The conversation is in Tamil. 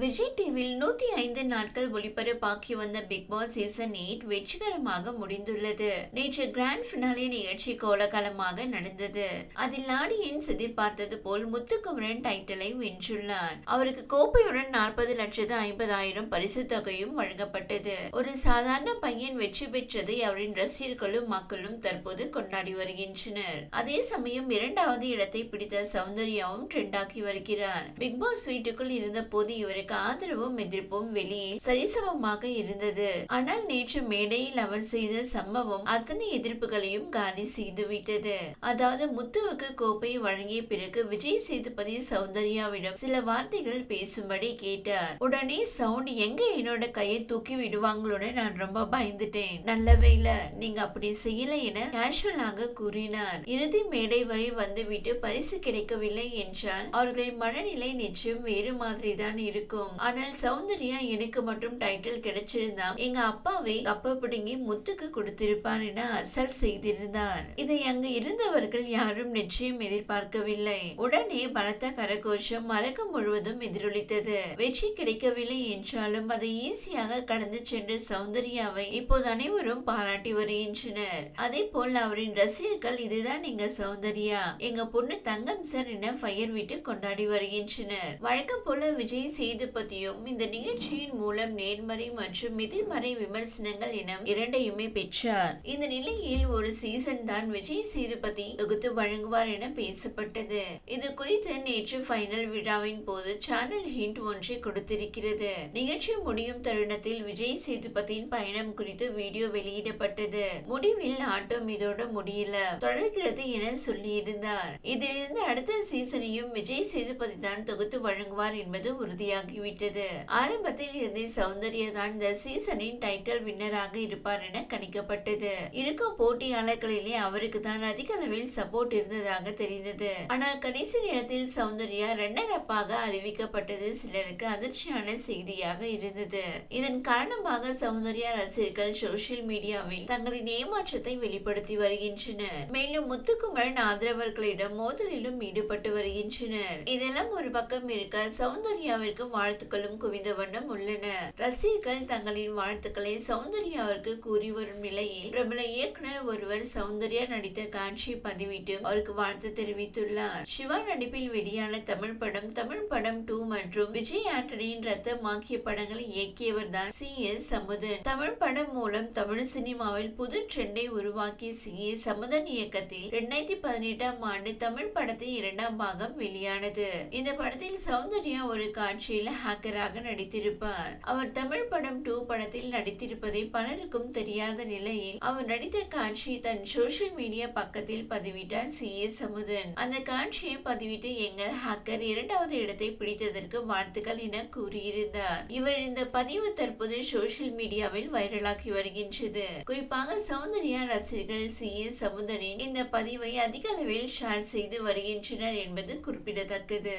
விஜய் டிவியில் நூத்தி ஐந்து நாட்கள் ஒளிபரப்பாக்கி வந்த பிக் பாஸ் சீசன் எயிட் வெற்றிகரமாக முடிந்துள்ளது. நேற்று கிராண்ட் பினாலே நிகழ்ச்சி கோலகலமாக நடந்தது. அதில் ஆடியன்ஸ் எதிர்பார்த்தது போல் முத்துக்குமரன் டைட்டிலை வென்றுள்ளார். அவருக்கு கோப்பையுடன் நாற்பது லட்சத்து ஐம்பதாயிரம் பரிசு தொகையும் வழங்கப்பட்டது. ஒரு சாதாரண பையன் வெற்றி பெற்றதை அவரின் ரசிகர்களும் மக்களும் தற்போது கொண்டாடி வருகின்றனர். அதே சமயம் இரண்டாவது இடத்தை பிடித்த சௌந்தர்யாவும் ட்ரெண்டாக்கி வருகிறார். பிக் பாஸ் வீட்டுக்குள் இருந்த போது இவருக்கு ஆதரவும் எதிர்ப்பும் வெளியே சரிசமமாக இருந்தது. ஆனால் நேற்று மேடையில் அவர் செய்த சம்பவம் அத்தனை எதிர்ப்புகளையும் காலி செய்துவிட்டது. அதாவது முத்துவுக்கு கோப்பை வழங்கிய பிறகு விஜய் சேதுபதி சௌந்தர்யாவிடம் சில வார்த்தைகள் பேசும்படி கேட்டார். உடனே சவுண்ட் எங்க என்னோட கையை தூக்கி விடுவாங்களோட நான் ரொம்ப பயந்துட்டேன். நல்லவே இல்ல. நீங்க அப்படி செய்யல என கேஷுவலாக கூறினார். இறுதி மேடை வரை வந்துவிட்டு பரிசு கிடைக்கவில்லை என்றால் அவர்களின் மனநிலை நிச்சயம் வேறு மாதிரி தான் இருக்கும். ஆனால் சௌந்தர்யா எனக்கு மட்டும் டைட்டில் கிடைச்சிருந்தா எங்க அப்பாவை அப்பா பிடுங்கி முத்துக்கு கொடுத்திருப்பார் என அசல் செய்திருந்தார். இதை அங்கு இருந்தவர்கள் யாரும் நிச்சயம் எதிர்பார்க்கவில்லை. உடனே பலத்த கரகோஷம் மரகம் முழுவதும் எதிரொலித்தது. வெற்றி கிடைக்கவில்லை என்றாலும் அதை ஈஸியாக கடந்து சென்ற சௌந்தர்யாவை இப்போது அனைவரும் பாராட்டி வருகின்றனர். அதே போல் அவரின் ரசிகர்கள் இதுதான் எங்க சௌந்தர்யா. எங்க பொண்ணு தங்கம் சார் என ஃபயர் விட்டு கொண்டாடி வருகின்றனர். வழக்கம் போல விஜய் சேதுபதியும் இந்த நிகழ்ச்சியின் மூலம் நேர்மறை மற்றும் எதிர்மறை விமர்சனங்கள் என இரண்டையுமே பெற்றார். இந்த நிலையில் ஒரு சீசன் தான் விஜய் சேதுபதி தொகுத்து வழங்குவார் என பேசப்பட்டது. இது குறித்து நேற்று ஃபைனல் விழாவின் போது சேனல் ஹிண்ட் ஒன்றை கொடுத்திருக்கிறது. நிகழ்ச்சி முடியும் தருணத்தில் விஜய் சேதுபதியின் பயணம் குறித்து வீடியோ வெளியிடப்பட்டது. முடிவில் ஆட்டம் இதோட முடியல தொடர்கிறது என சொல்லியிருந்தார். இதிலிருந்து அடுத்த சீசனையும் விஜய் சேதுபதி தான் தொகுத்து வழங்குவார் என்பது உறுதியாக ஆகிவிட்டது ஆரம்பத்தில் இருந்தே சௌந்தர்யா தான் இந்த சீசனின் டைட்டில் வின்னராக இருப்பார் என கணிக்கப்பட்டது. இருக்கும் போட்டியாளர்களிலே அவருக்கு தான் அதிக அளவில் சப்போர்ட் இருந்ததாக தெரிந்தது. ஆனால் கடைசி நேரத்தில் சௌந்தர்யா ரன்னர் அப்பாக அறிவிக்கப்பட்டது சிலருக்கு அதிர்ச்சியான செய்தியாக இருந்தது. இதன் காரணமாக சௌந்தர்யா ரசிகர்கள் சோசியல் மீடியாவில் தங்களின் ஏமாற்றத்தை வெளிப்படுத்தி வருகின்றனர். மேலும் முத்துக்குமரன் ஆதரவர்களிடம் மோதலிலும் ஈடுபட்டு வருகின்றனர். இதெல்லாம் ஒரு பக்கம் இருக்க சௌந்தர்யாவிற்கு வாழ்த்துக்களும் குவிந்த வண்ணம் உள்ளன. ரசிகர்கள் தங்களின் வாழ்த்துக்களை சௌந்தர்யாவிற்கு கூறி வரும் நிலையில் பிரபல இயக்குனர் ஒருவர் சௌந்தர்யா நடித்த காட்சி பதிவிட்டு அவருக்கு வாழ்த்து தெரிவித்துள்ளார். சிவா நடிப்பில் வெளியான தமிழ் படம் தமிழ் படம் டூ மற்றும் விஜய் ஆண்டனியின் ரத்தம் ஆகிய படங்களை இயக்கியவர் தான் சி. எஸ். சமுதன். தமிழ் படம் மூலம் தமிழ் சினிமாவில் புது ட்ரெண்டை உருவாக்கிய சி. எஸ். சமுதன் இயக்கத்தில் இரண்டாயிரத்தி பதினெட்டாம் ஆண்டு தமிழ் படத்தின் இரண்டாம் பாகம் வெளியானது. இந்த படத்தில் சௌந்தர்யா ஒரு காட்சியில் ஹேக்கராக நடித்திருப்பார். அவர் தமிழ் படம் டூ படத்தில் நடித்திருப்பதை பலருக்கும் தெரியாத நிலையில் அவர் நடித்த காட்சி தன் சோசியல் மீடியா பக்கத்தில் பதிவிட்டார் சி. எஸ். சமுதன். அந்த காட்சியை பதிவிட்டு எங்கள் ஹேக்கர் இரண்டாவது இடத்தை பிடித்ததற்கு வாழ்த்துக்கள் என கூறியிருந்தார். இவர் இந்த பதிவு தற்போது சோசியல் மீடியாவில் வைரலாகி வருகின்றது. குறிப்பாக சௌந்தர்யா ரசிகர்கள் சி. எஸ். சமுதனின் இந்த பதிவை அதிக அளவில் ஷேர் செய்து வருகின்றனர் என்பது குறிப்பிடத்தக்கது.